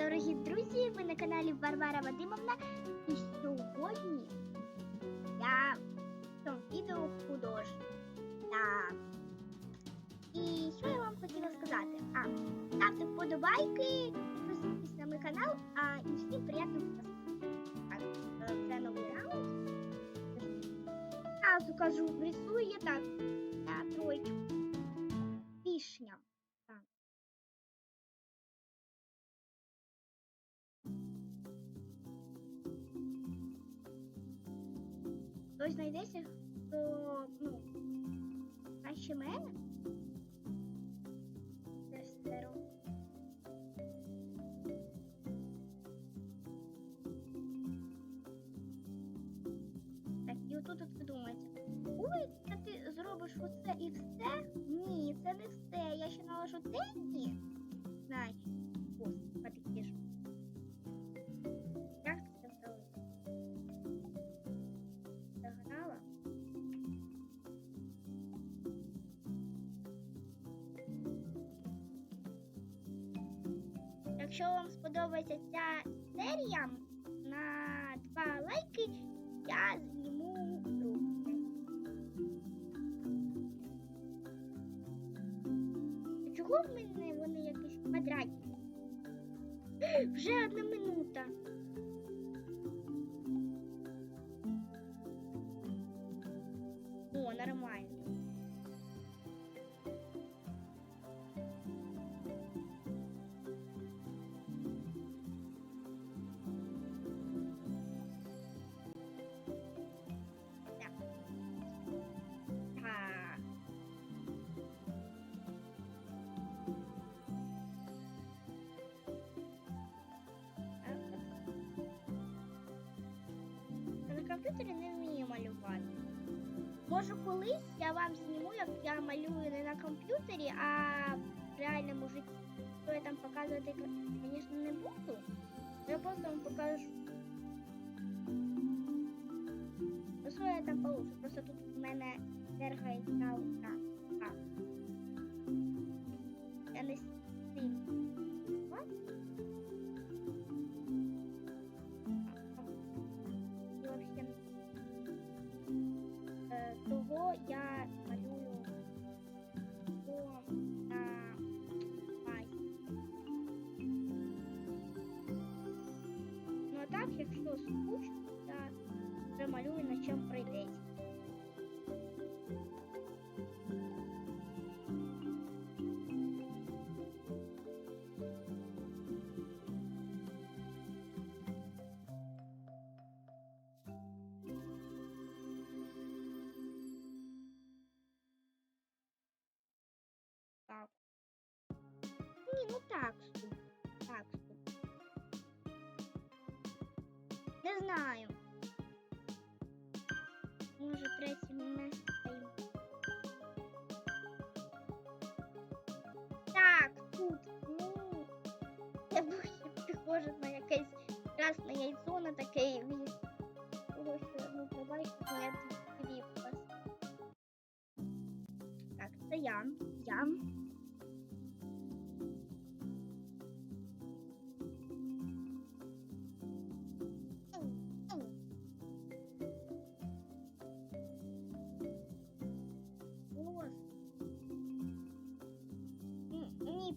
дорогі друзі! Ви на каналі Варвара Вадимовна. І сьогодні я в цьому відео художник. Так. І що я вам хотіла сказати? А, ставте вподобайки, підписуйтесь на мій канал, а і всім приємного. Так, е, це новий раунд. Зразу кажу, рисую я так. Я троєчку. Вішня. Хтось знайдеться, хто, ну, краще мене. Тестеру. Так, і отут от ви думаєте, ой, та ти зробиш оце і все? Ні, це не все. Я ще наложу деньги. Значить, господи, Якщо вам сподобається ця серія, на два лайки я зніму другу. Чого в мене вони якісь квадратні? Вже одна минута. О, нормально. Комп'ютері не вмію малювати. Може, колись я вам зніму, як я малюю не на комп'ютері, а в реальному житті. То я там показувати, звісно, не буду. Я просто вам покажу. Ну, що я там получу? Просто тут в мене дергається так. Я не сильно. Знаю. Може, місце йому. Так, тут, ну. Це більше похоже на якесь красне яйцо на такий віз. Того, ну, побачите, я тут кріпкась. Так, це я. Я.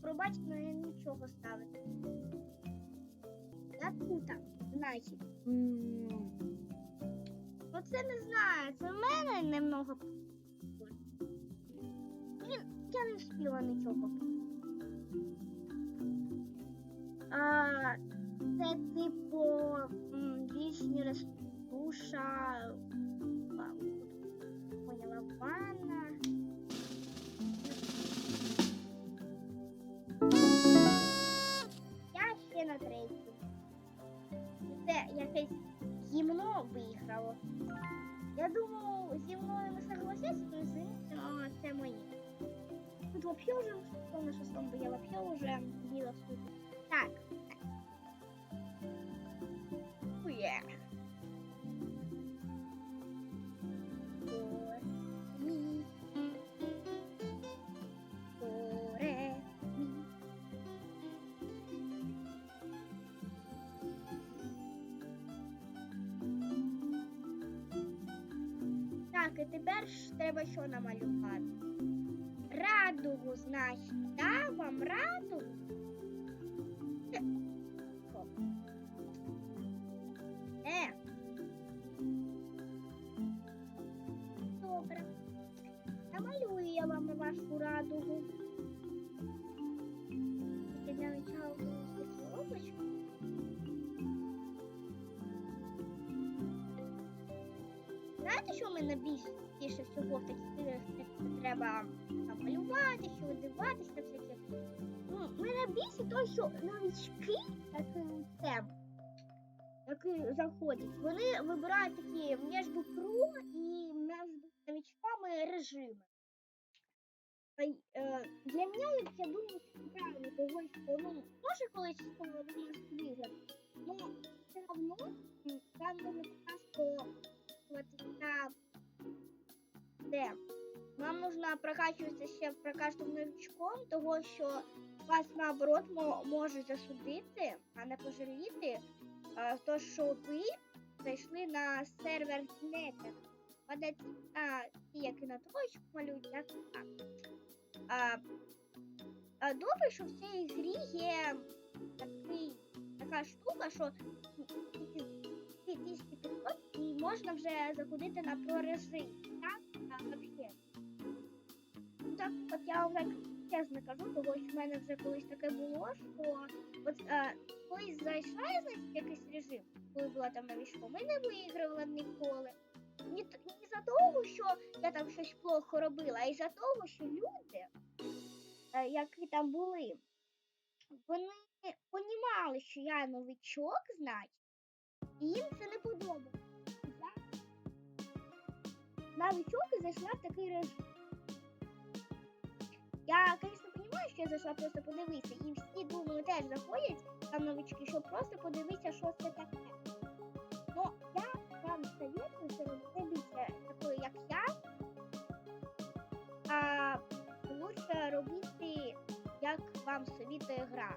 Ні, але нічого ставити. Я тут, значить. м, Ну це не знаю, це в мене немного. Я не встигла нічого. А, це типу м, лишні розтуша. Поняла ванна. Виграло. Я думаю, зі мною не согласяться, то извините, але це мої. Тут вообще уже на шестом бо вообще уже била в. Так. І тепер ж треба що намалювати? Радугу, значить. Да, вам радугу? Що мене більше, всього в таких іграх треба там, малювати, що видиватися, всяке. Ну, мене більше то, що новички, такі це, які заходять, вони вибирають такі між про і між новичками режими. Е, Для мене, як я думаю, це правильно, того, що ну, може колись стало ігор, ну все одно там можна просто от на де вам нужно прокачуватися ще про новичком, того що вас наоборот мо- можуть засудити, а не пожаліти, то що ви зайшли на сервер Nether. Падать, ті, які на троєчку малюють, як так. А, а добре, що в цій грі є такий, така штука, що тільки 2500 і можна вже заходити на прорежим. Так, взагалі. Так, от я вам чесно кажу, того що в мене вже колись таке було, що от е, колись зайшла я в якийсь режим, коли була там новичком, і не вигравала ніколи. Т- не за того, що я там щось плохо робила, а й за того, що люди, е, які там були, вони понімали, що я новичок, значить, і їм це не подобалося. Новичок і зайшла в такий режим. Я, звісно, розумію, що я зайшла просто подивитися, і всі, думаю, теж заходять там новички, щоб просто подивитися, що це таке. Ну, я вам советую це робити більше такою, як я. А лучше робити, як вам совітує гра.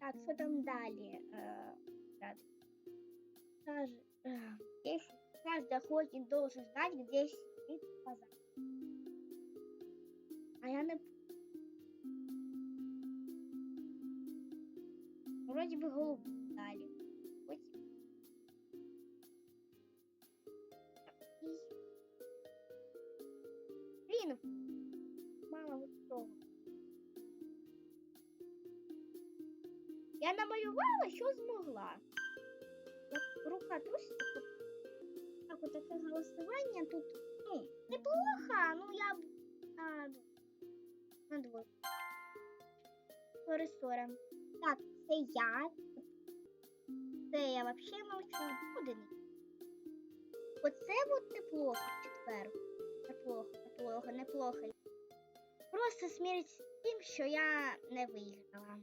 Так, що там далі? Е, здесь каждый охотник должен знать, где сидит фазан. А я не... Вроде бы голубь дали. Ось. І- Блін, мало вот того. Я намалювала, що змогла. Рука труситься, так от таке голосування тут, ну, неплохо, ну я б на, двойку. Сорі, Так, це я. Це я взагалі мовчу. Одиниць. Оце от неплохо четверку. Неплохо, неплохо, неплохо. Просто смерть з тим, що я не виграла.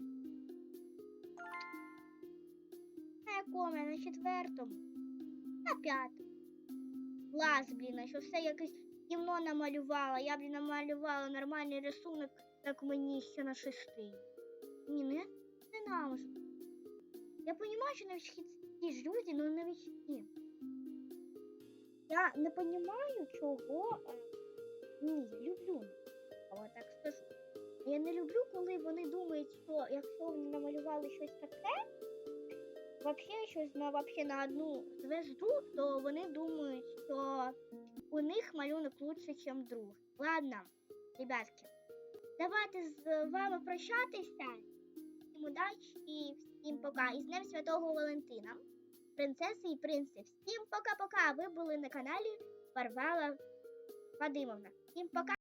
Якому? я? На четвертому? На п'ятому. Клас, блін, а що все якесь гівно намалювала. Я, блін, намалювала нормальний рисунок, як мені ще на шести. Ні, ну я ненавижу. Я розумію, що новички ті ж люди, але новички. Я не розумію, чого. е, Ні, люблю. Але так скажу. Я не люблю, коли вони думають, що якщо вони намалювали щось таке, вообще щось на вообще на одну звезду, то вони думають, що у них малюнок лучше, ніж друг. Ладно, ребятки, давайте з вами прощатися. Всім удачі і всім пока. І з Днем Святого Валентина, принцеси і принци. Всім пока-пока. Ви були на каналі Варвара Вадимовна. Всім пока.